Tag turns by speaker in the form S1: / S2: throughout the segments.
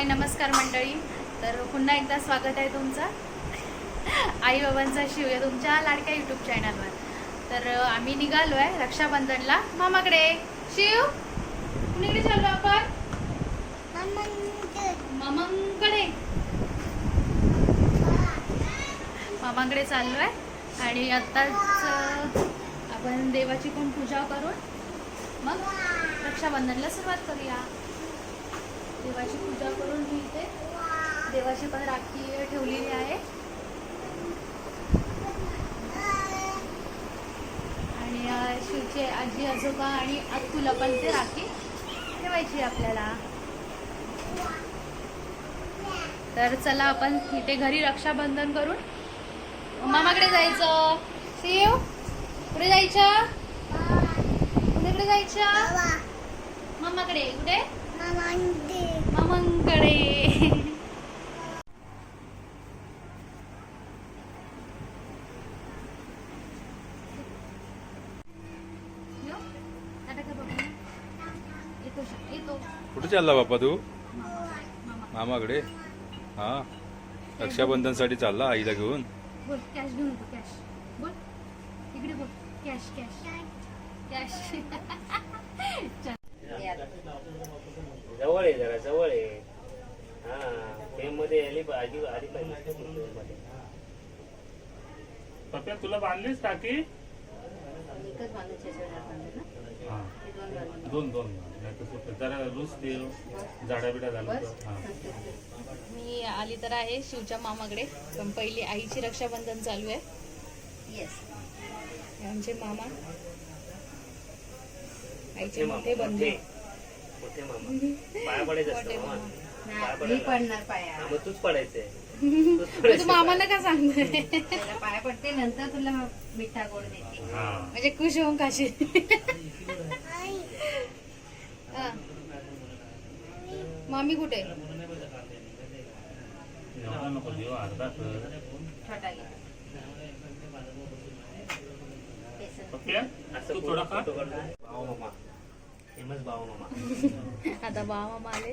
S1: हाय नमस्कार मंडळी. तर पुन्हा एकदा स्वागत आहे तुमचं. आई बाबांचा शिव या तुमच्या लाडक्या यूट्यूब चॅनलवर तर आम्ही निघालो आहे रक्षाबंधनला. मामाकडे. शिव कुणीकडे चाललो आपण? मामांकडे. मामांकडे चाललो आहे आणि आत्ताच आपण देवाची पण पूजा करून मग रक्षाबंधनला सुरुवात करूया. देवाची पूजा करून मी इथे देवाची पण राखी ठेवलेली आहे. आणि शिवचे आजी आजोबा आणि अतुला पण ते राखी ठेवायची आपल्याला. तर चला आपण इथे घरी रक्षाबंधन करून मामाकडे जायचं. शिव कुठे जायचं? कुठेकडे जायचं? मामाकडे कुठे? मामांकडे.
S2: कुठे चालला बाप्पा तू?
S1: मामा
S2: मामाकडे? हा. रक्षाबंधनसाठी चालला आईला घेऊन?
S1: बोल कॅश घेऊन येतो कॅश बोल. इकडे बोल. कॅश कॅश कॅश
S3: जवळ आहे जरा जवळ आहे. हा फ्रेममध्ये आली आधी आधी पाहिजे frame मध्ये.
S4: पप्या तुला बांधलीस टाकी? हा. दोन दोन. जरा लूज दे जाड्या बिड्या झालं तर. हा.
S1: मी आली तर आहे शिवच्या मामाकडे. पण पहिली आईची रक्षाबंधन चालू आहे. येस आमचे मामा. आईचे मोठे बंधू.
S3: मोठे मामा. पाया पडायचं
S1: मोठे
S3: असतं मामा.
S1: मामा.
S3: पाया
S5: मी
S3: पडायला
S5: पडणार पाया.
S3: मग तूच पडायचंय.
S1: तू मामाला का सांगतोय?
S5: त्याला पाया पडते नंतर तुला मिठा गोड देते.
S4: हा.
S1: म्हणजे खुश होऊन हा. मामी कुठे?
S4: एवढा नको देऊ अर्धा कर.
S5: छोटा घे बेसन.
S4: पप्या
S3: असं
S4: तू थोडा खा
S3: फोटो काढतो. भाऊ मामा. फेमस भाऊ मामा.
S1: आता बा मामा आले.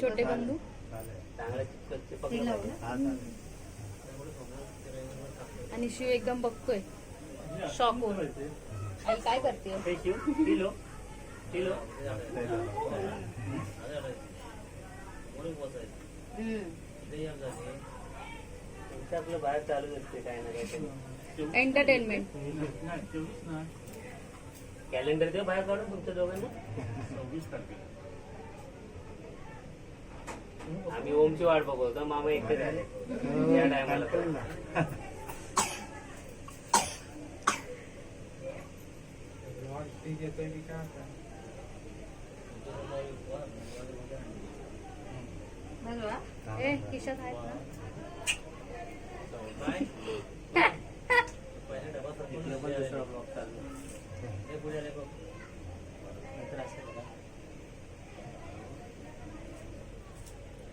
S1: छोटे बंधू? आणि शिव एकदम बघतोय. शॉक होऊन. आई काय करते?
S3: शिव आपलं बाहेर चालूच असते काय ना काय
S1: एंटरटेनमेंट
S3: कॅलेंडर देऊ बाहेर काढून तुमच्या दोघांना.
S4: सव्वीस तारखेला.
S3: आम्ही ओमची वाट बघतो मामा एकटे झाले. या टायमाला
S5: बघा.
S1: ए खिशात आहेत ना?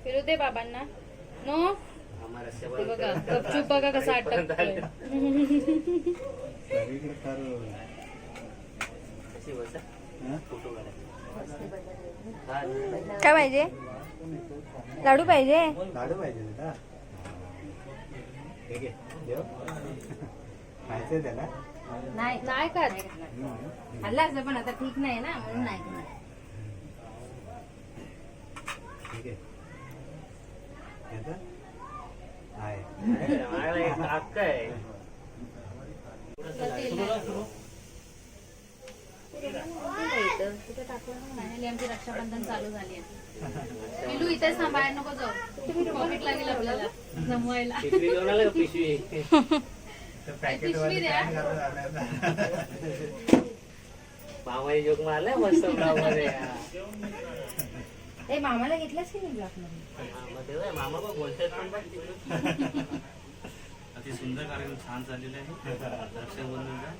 S1: फिरू दे बाबांना. नो? बघा गपचूप बघा कसा अटकतोय.
S6: काय पाहिजे? लाडू पाहिजे?
S7: लाडू पाहिजे
S5: नाही
S1: नाही का
S5: खाल्ला असं पण आता ठीक नाही ना म्हणून नाही खाणार.
S7: ठीक आहे घेतं? आहे
S3: अक्का आहे
S1: फायनली आमची रक्षाबंधन चालू झाली आहे पिलू इथेच थांबायला नको जाऊ पॉकेट लागेल आपल्याला जमवायला
S3: पिशवी
S1: द्या
S3: जोक मारलाय मस्त
S5: ए मामाला घेतलास की नाही ब्लॉकमध्ये?
S3: मामा बघ बोलतात पण बघ तिकडे.
S4: अति सुंदर कार्यक्रम छान चाललेला आहे. रक्षाबंधनचा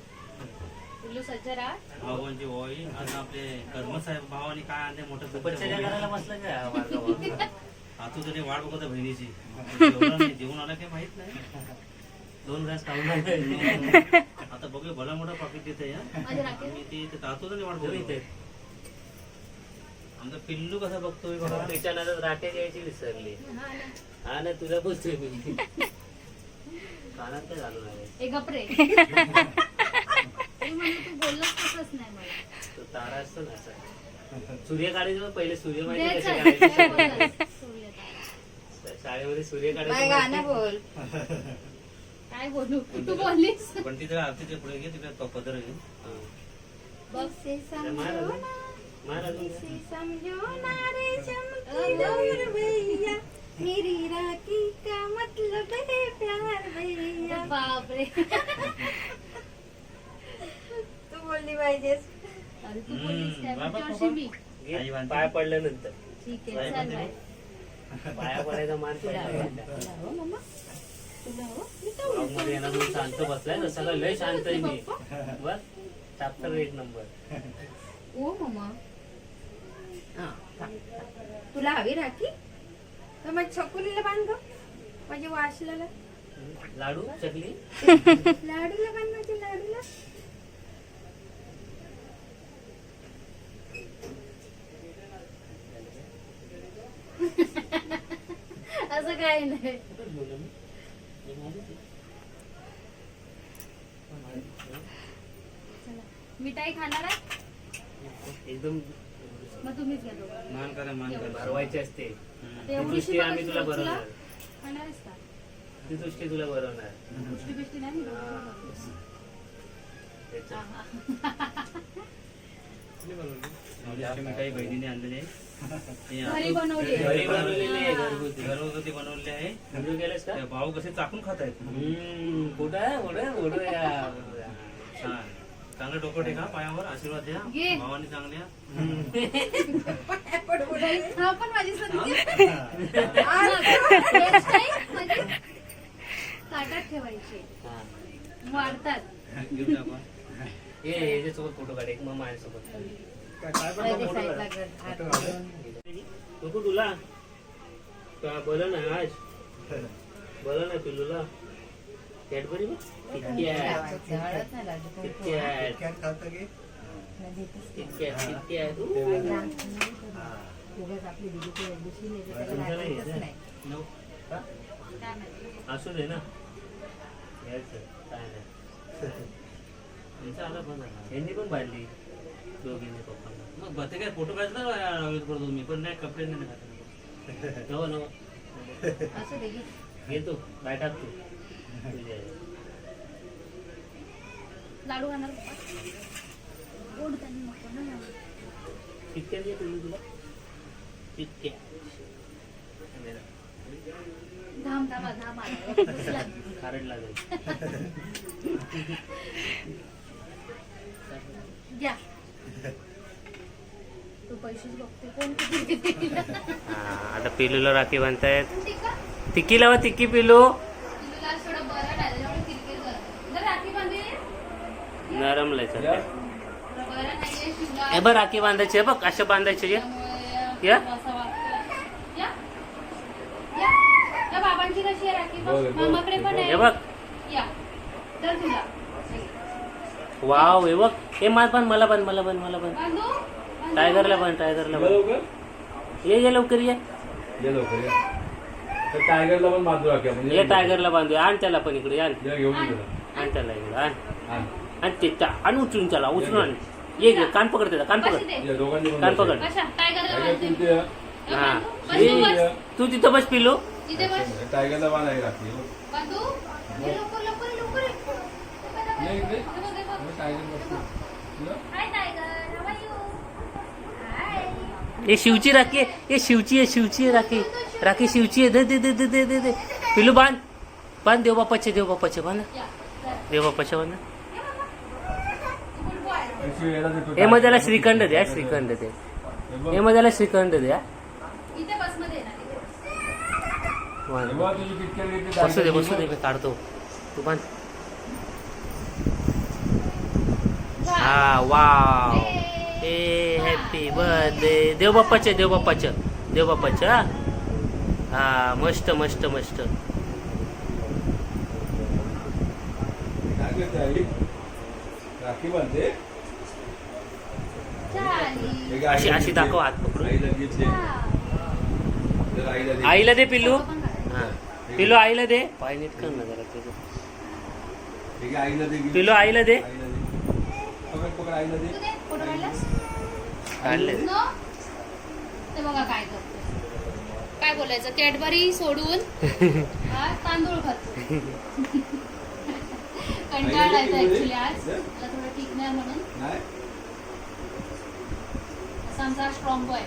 S1: पिल्लू सज्ज राहा
S4: भावांची ओळी आणि आपले कर्मसाहेब भावानी काय आणले मोठं
S3: बसलं काय?
S4: आतू तरी वाट बघत बहिणीची. जेवून आला काही माहीत नाही.
S3: दोन खाऊन.
S4: आता बघूया भला मोठा पाकिट देते मी ते वाट
S3: इथे.
S4: आमचा पिल्लू कसा बघतोय बघा.
S3: तिच्या नादात राख्या द्यायची विसरली.
S1: हा ना.
S3: हा ना तुला बोलतोय मी. कानात काय झालं नाही
S1: ए गपरे ए म्हणून तू बोललास तसंच नाही मला.
S3: तो तारा असतो ना असा. सूर्य काढायचं पहिले सूर्य माहिती. कसे काढायचे. शाळेमध्ये सूर्य काढायचं
S5: गाणं बोल.
S1: काय बोलू? तू बोललीस?
S4: पण तिथे आरतीच्या पुढे घे तिकडे पदर घे
S1: बघ.
S5: समझो रे भैया मेरी राखी का मतलब है प्यार भैया?
S1: बापरे.
S5: तू बोलली पाहिजेस.
S1: अरे तू बोललीस काय मी.
S3: पाय पडल्यानंतर.
S1: ठीक आहे चल. बाय.
S3: पाया पडायचा मान
S5: हो
S3: पडला.
S5: तुला हो मम्मा हो
S3: शांत बसलाय ना सगळं लय शांत आहे मी. बस चॅप्टर एक नंबर
S5: ओ मम्मा हा. तुला हवी राखी तर मग छकुलीला बांध. माझ्या वाशलाला.
S3: लाडू चकली?
S5: लाडूला बांध माझ्या लाडूला.
S1: असं काय नाही. चला. मिठाई खाणार आहे?
S3: एकदम
S1: मग तुम्हीच.
S4: मान करा मान करा.
S3: भरवायची असते. ती दृष्टी आम्ही तुला भरवणार
S1: का?
S3: ती दृष्टी तुला भरवणार
S1: बिष्टी नाही
S3: हा. त्याच्या-
S4: म्हणजे मिठाई बहिणीने आणलेली. आहे ती
S1: घरी
S4: आतून-
S1: बनवली. आहे.
S3: घरी बनवलेली आहे घरगुती.
S4: घरगुती बनवलेली आहे.
S3: व्हिडिओ केलास का?
S4: ते भाऊ कसे चाकून खात आहेत
S3: हम्म, कुठं?
S4: छान. चांगलं डोकं टेका पायावर आशीर्वाद. द्या भावानी चांगल्या
S1: हा पण माझी संधी ताटात ठेवायचे. वाढतात
S4: घेऊन टाका
S3: ये याच्यासोबत फोटो काढ एक मग माझ्यासोबत. नको तुला का बोला ना आज बोला ना पिल्लूला कॅडबरी बघ.
S7: की?
S5: नाही, तर त्याला
S3: तुमचं नाही
S5: लागायचंच
S3: आहे
S5: नाही.
S3: नो. का?
S1: काय माहिती.
S3: असू दे ना. घ्यायचं काय नाही.
S4: आला पण झाला.
S3: यांनी पण बांधली दोघींनी पप्पांना.
S4: मग ते काय? फोटो काढला करतो मी पण नाही कपडे नाही घातले.
S3: नव नव.
S5: असू दे घे.
S3: घेतो. काय टाक तू तुझ्या
S1: लाडू खाणार पप्पा? गोड त्यांनी नको ना
S3: किटकॅट घे पिल्लू तुला. किटकॅट
S1: धाम धामा धाम. आला
S3: खारट लागेल.
S1: घ्या. तू पैसेच बघते कोण किती देते?
S3: आता पिल्लूला राखी बांधतायत. तिक्की लावा तिक्की पिल्लू
S1: तुला आज थोडं बरं नाही त्याच्यामुळे किरकिर कर. जर राखी बांधली
S3: नरम लय
S1: तुला बरं नाहीये शिवला
S3: हे बघ राखी बांधायची आहे बघ अशा बांधायची या?
S1: बाबांची कशी आहे राखी?
S3: हे बघ. वाव हे बघ. हे मान पण मला पण मला पण मला पण
S1: बांधू? बांधू?
S3: टायगरला पण टायगरला पण ये ये लवकर ये.
S2: ये लवकर या. तर टायगरला पण बांधू
S3: ये टायगरला बांधूया. आण त्याला पण इकडे आण.
S2: या घेऊन.
S3: आण. त्याला. इकडे आण.
S2: आण.
S3: ते त्या- आण उचलून त्याला उचलून आण. ये घे कान पकड त्याला कान पकड.
S1: इथे.
S2: या दोघांनी पण
S3: कान. पकड.
S1: कशा टायगरला
S2: टायगर
S1: बांधते
S2: तू
S1: या
S3: हा तिथं बस पिलो
S1: इथे बस.
S2: टायगरला बांधायला राखी
S1: बांधू ये लवकर लवकर लवकर. ये.
S2: ये इकडे.
S1: हे बघ, बघ.
S2: टायगर बसतो. तुला?
S1: Hi tiger. How are you hi.
S3: हे शिवची राखी आहे. हे शिवची आहे शिवची आहे राखी. राखी शिवची आहे. दे दे दे दे दे दे दे. पिलू बांध. बांध देव बाप्पाचे देव बाप्पाचे बांध.
S1: या चल.
S3: देव बाप्पाचे बांध
S1: गुड बॉय
S2: पैसे यायला देतो.
S3: हे मग त्याला श्रीखंड द्या श्रीखंड दे
S2: हे
S3: मग त्याला श्रीखंड द्या.
S1: इथे बस.
S2: हे
S3: दे बसू दे मी काढतो. तू बांध हा वाव. ए हॅपी बर्थडे. देव बाप्पाचे देव बाप्पाचे देव बाप्पाचे हा. हा मस्त मस्त मस्त?
S2: राखी बांधते.
S3: अशी अशी दाखव हात पकडून.
S2: आईला दे.
S1: हा.
S3: पिल्लू. हा. पिल्लू आईला दे. पाय नीट कर ना जरा तुझं
S2: ठीक आहे, आईला दे gift.
S3: पिल्लू आईला दे.
S1: काय करतो काय बोलायचं? कॅडबरी सोडून तांदूळ खातो. कंटाळा येतो ऍक्च्युली आज. थोडं ठीक नाही म्हणून. स्ट्रॉंग बॉय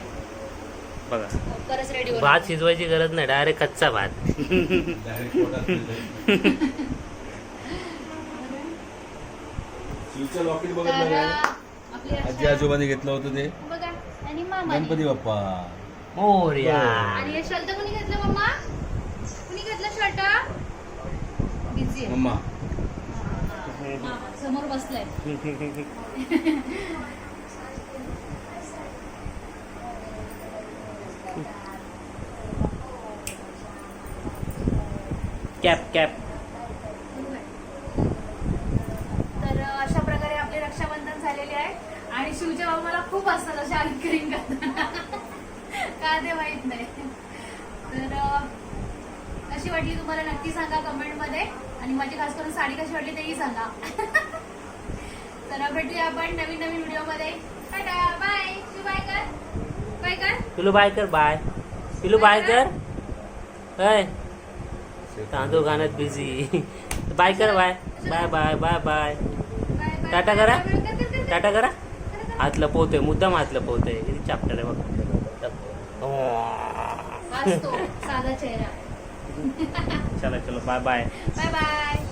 S3: बघा.
S1: लवकरच रेडी
S3: भात शिजवायची गरज नाही डायरेक्ट कच्चा भात.
S2: शिवचं लॉकेट बघत
S1: आपली
S2: आजी
S1: अशा-
S2: आजोबाने घेतलं होतं ते.
S1: बघा आणि मामा
S2: गणपती बाप्पा.
S3: मोर्या
S1: आणि हे शर्ट कोणी घेतलं मम्मा कुणी घेतलं शर्ट? बिझी आहे.
S2: मम्मा
S1: मामा समोर बसलाय.
S3: कॅप कॅप
S1: तर अशा प्रकारे आपले रक्षाबंधन झालेले आहे. आणि शिवचे बाबा मला खूप असतात अशा अँकरिंग का? ते माहीत नाही. तर कशी वाटली तुम्हाला नक्की सांगा कमेंटमध्ये आणि माझी खास करून साडी कशी वाटली तेही सांगा. तर भेटूया आपण नवीन नवीन व्हिडिओमध्ये बाय शिव बाय कर. बाय कर.
S3: पिलू बाय कर बाय पिलू बाय कर. तांदूळ गाण्यात बिझी बाय कर bye. Bye bye bye bye Tata करा. टाटा करा. हात लपवतोय मुद्दाम हात लपवतोय. किती चाप्टर आहे बघ. चला चलो. Bye bye
S1: bye bye